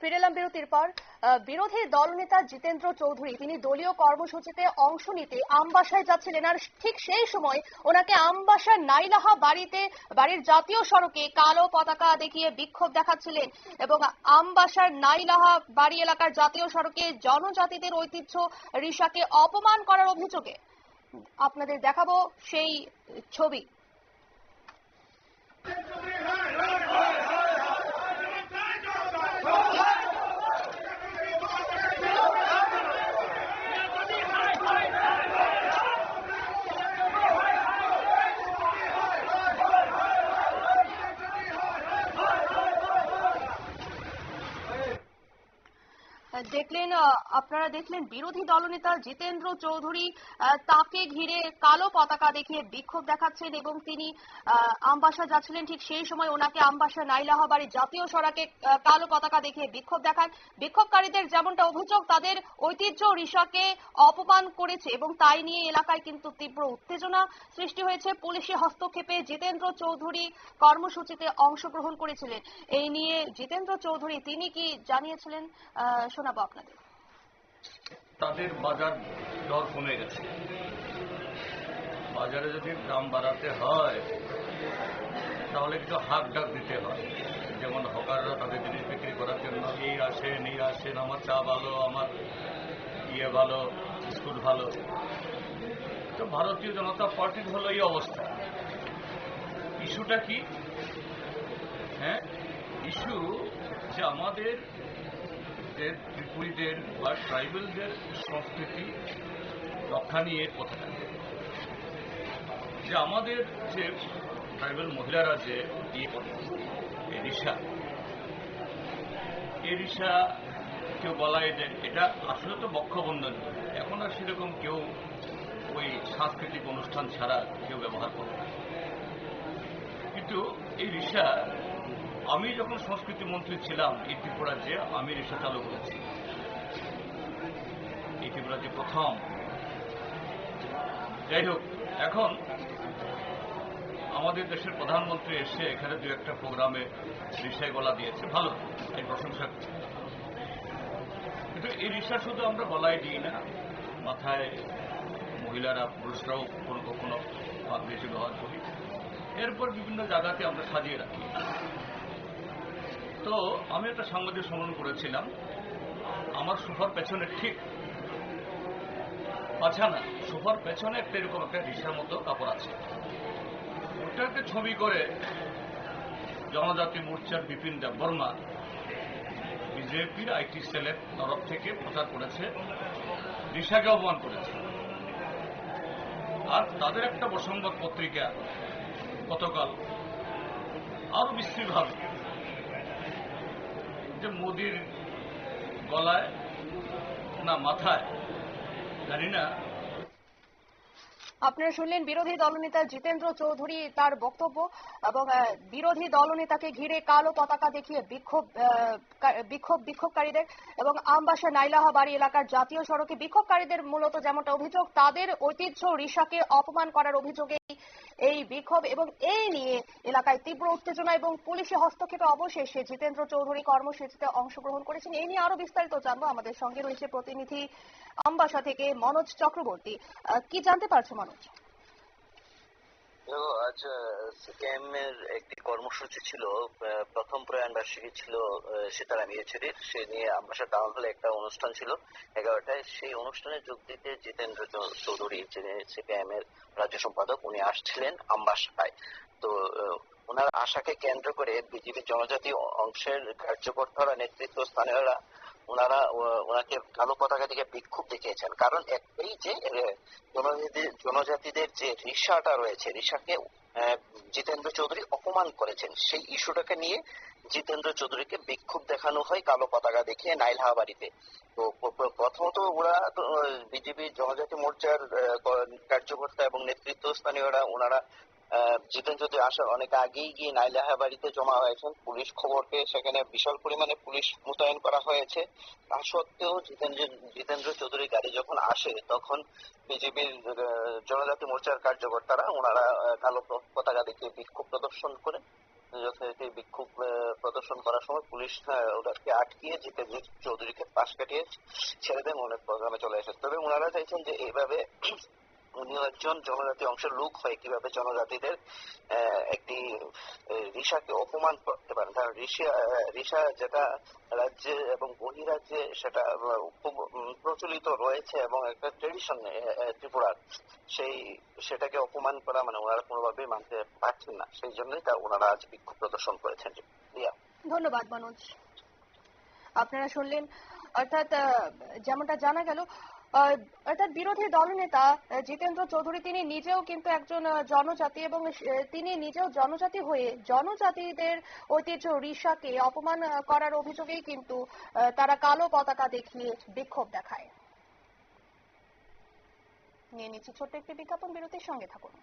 ফিরে এলাম বিরতির পর বিরোধী দলনেতা জিতেন্দ্র চৌধুরী, তিনি দলীয় কর্মসূচিতে অংশ নিতে আমবাসায় যাচ্ছিলেন আর ঠিক সেই সময় ওনাকে আমবাসার নাইলাহা বাড়িতে, বাড়ির জাতীয় সড়কে কালো পতাকা দেখিয়ে বিক্ষোভ দেখাচ্ছিলেন এবং আমবাসার নাইলাহা বাড়ি এলাকার জাতীয় সড়কে জনজাতিদের ঐতিহ্য রিসাকে অপমান করার অভিযোগে। আপনাদের দেখাবো সেই ছবি। দেখলেন আপনারা দেখলেন বিরোধী দলনেতা জিতেন্দ্র চৌধুরী তাকে ঘিরে কালো পতাকা দেখিয়ে বিক্ষোভ দেখাচ্ছেন এবং তিনি আমবাসা যাচ্ছিলেন ঠিক সেই সময় ওনাকে আমবাসা নাইলাহা বাড়ি জাতীয় সড়কে কালো পতাকা দেখিয়ে বিক্ষোভ দেখান বিক্ষোভকারীদের যেমনটা অভিযোগ তাদের ঐতিহ্য রিসাকে অপমান করেছে এবং তাই নিয়ে এলাকায় কিন্তু তীব্র উত্তেজনা সৃষ্টি হয়েছে। পুলিশি হস্তক্ষেপে জিতেন্দ্র চৌধুরী কর্মসূচিতে অংশগ্রহণ করেছিলেন। এই নিয়ে জিতেন্দ্র চৌধুরী তিনি কি জানিয়েছিলেন? আহ, শোনাবো আপনাদের। তাদের বাজার দর কমে গেছে। বাজারে যদি দাম বাড়াতে হয়, তাহলে একটু হাক ডাক দিতে হয়। যেমন হকাররা তাদের জিনিস বিক্রি করার জন্য, এই আসেন এই আসেন, আমার চা ভালো, আমার ইয়ে ভালো, বিস্কুট ভালো। তো ভারতীয় জনতা পার্টির হলো এই অবস্থা। ইস্যুটা কি? হ্যাঁ ইস্যু যে আমাদের যে ত্রিপুরীদের বা ট্রাইবেলদের সংস্কৃতি রক্ষা নিয়ে কথা যে আমাদের যে ট্রাইবেল মহিলারা যে ইয়ে করে এই রিসা কেউ বলাই যে এটা আসলে তো বক্ষবন্ধন। এখন আর সেরকম কেউ ওই সাংস্কৃতিক অনুষ্ঠান ছাড়া কেউ ব্যবহার করে না। কিন্তু এই রিসা আমি যখন সংস্কৃতি মন্ত্রী ছিলাম, এই ত্রিপুরাজ্যে আমি রিসা চালু করেছি। এই ত্রিপুরাজ্যে প্রথম। যাই হোক, এখন আমাদের দেশের প্রধানমন্ত্রী এসে এখানে দু একটা প্রোগ্রামে রিসায় গলা দিয়েছে। ভালো, এই প্রশংসা। কিন্তু এই রিসা শুধু আমরা গলায় দিই না, মাথায় মহিলারা, পুরুষরাও কোনো কখনো বেশি ব্যবহার করি। এরপর বিভিন্ন জায়গাতে আমরা সাজিয়ে রাখি। তো আমি একটা সাংবাদিক সম্মেলন করেছিলাম। আমার সোফার পেছনে ঠিক আচ্ছা না, সোফার পেছনে একটা এরকম একটা রিসার মতো কাপড় আছে। ওটাকে ছবি করে জনজাতি মোর্চার বিপিন দেব বর্মা বিজেপির আইটি সেলের তরফ থেকে প্রচার করেছে রিসাকে অপমান করেছে। আর তাদের একটা প্রসংবাদ পত্রিকা গতকাল আরও বিস্তৃতভাবে যে মোদির গলায় না মাথায়, জানি না। আপনারা শুনলেন বিরোধী দলনেতা জিতেন্দ্র চৌধুরী তার বক্তব্য এবং বিরোধী দলনেতাকে ঘিরে কালো পতাকা দেখিয়ে বিক্ষোভ বিক্ষোভকারীদের এবং আমবাসা নাইলাহা বাড়ি এলাকার জাতীয় সড়কে বিক্ষোভকারীদের মূলত যেমনটা অভিযোগ, তাদের ঐতিহ্য রিসাকে অপমান করার অভিযোগে এই বিক্ষোভ এবং এই নিয়ে এলাকায় তীব্র উত্তেজনা এবং পুলিশি হস্তক্ষেপে অবশেষে জিতেন্দ্র চৌধুরী কর্মসূচিতে অংশগ্রহণ করেছেন। এই নিয়ে আরও বিস্তারিত জানব। আমাদের সঙ্গে রয়েছে প্রতিনিধি আমবাসা থেকে মনোজ চক্রবর্তী। কি জানতে পারছ মনোজ? আজ সিপিএম এর একটি কর্মসূচি ছিল প্রথম প্রয়াণ বার্ষিকী ছিল সীতারাম ইয়েচুরির সে নিয়ে আমবাসা টাউন হলে একটা অনুষ্ঠান ছিল, এগারোটায়। সেই অনুষ্ঠানে যোগ দিতে জিতেন্দ্র চৌধুরী, যিনি সিপিএম এর রাজ্য সম্পাদক, উনি আসছিলেন আমবাসায়। তো ওনার আশাকে কেন্দ্র করে বিজেপি জনজাতি অংশের কার্যকর্তারা নেতৃত্ব স্থানীয়রা ওনারা ওনাকে কালো পতাকা দিকে বিক্ষোভ দেখিয়েছেন। কারণ একটাই যে জনজাতিদের যে রিসাটা রয়েছে, রিসাকে জিতেন্দ্র চৌধুরী অপমান করেছেন। সেই ইস্যুটাকে নিয়ে জিতেন্দ্র চৌধুরীকে বিক্ষোভ দেখানো হয় কালো পতাকা দেখিয়ে নাইলহা বাড়িতে। তো প্রথমত ওরা বিজেপি জনজাতি মোর্চার কার্যকর্তা এবং নেতৃত্ব স্থানীয়রা ওনারা জিতেন্দ্র আসার অনেক আগেই গিয়ে নাইলাহা বাড়িতে জমা হয়েছেন, পুলিশ খবর পেয়ে সেখানে বিশাল পরিমাণে পুলিশ মোতায়েন করা হয়েছে। তা সত্ত্বেও জিতেন্দ্র জিতেন্দ্র চৌধুরী গাড়ি যখন আসে, তখন বিজেপির জনজাতি মোর্চার কার্যকর্তারা ওনারা কালো পতাকা দেখিয়ে বিক্ষোভ প্রদর্শন করে। যথারীতি বিক্ষোভ প্রদর্শন করার সময় পুলিশ ওদেরকে আটকিয়ে জিতেন্দ্র চৌধুরীকে পাশ কাটিয়ে ছেড়ে দেন ওনার প্রোগ্রামে চলে আসে তবে ওনারা চাইছেন যে এইভাবে উনিও একজন জনজাতি অংশের লোক হয়ে কীভাবে জনজাতিদের একটি ঋষাকে অপমান করতে পারেন। কারণ ঋষা যেটা রাজ্যে এবং বহিরাজ্যে সেটা খুব প্রচলিত রয়েছে এবং একটা ট্রেডিশন ত্রিপুরার। সেই, সেটাকে অপমান করা মানে ওনারা কোনোভাবেই মানতে পারছেন না। সেই জন্যই তা ওনারা আজ বিক্ষোভ প্রদর্শন করেছেন। ধন্যবাদ, মনোজ। আপনারা শুনলেন, অর্থাৎ যেমনটা জানা গেল অর্থাৎ বিরোধী দলনেতা জিতেন্দ্র চৌধুরী, তিনি নিজেও কিন্তু একজন জনজাতি এবং তিনি নিজেও জনজাতি হয়ে জনজাতিদের ঐতিহ্য রিসাকে অপমান করার অভিযোগেই কিন্তু তারা কালো পতাকা দেখিয়ে বিক্ষোভ দেখায়। নিয়ে নিচ্ছি ছোট্ট একটি বিজ্ঞাপন, বিরতির সঙ্গে থাকুন।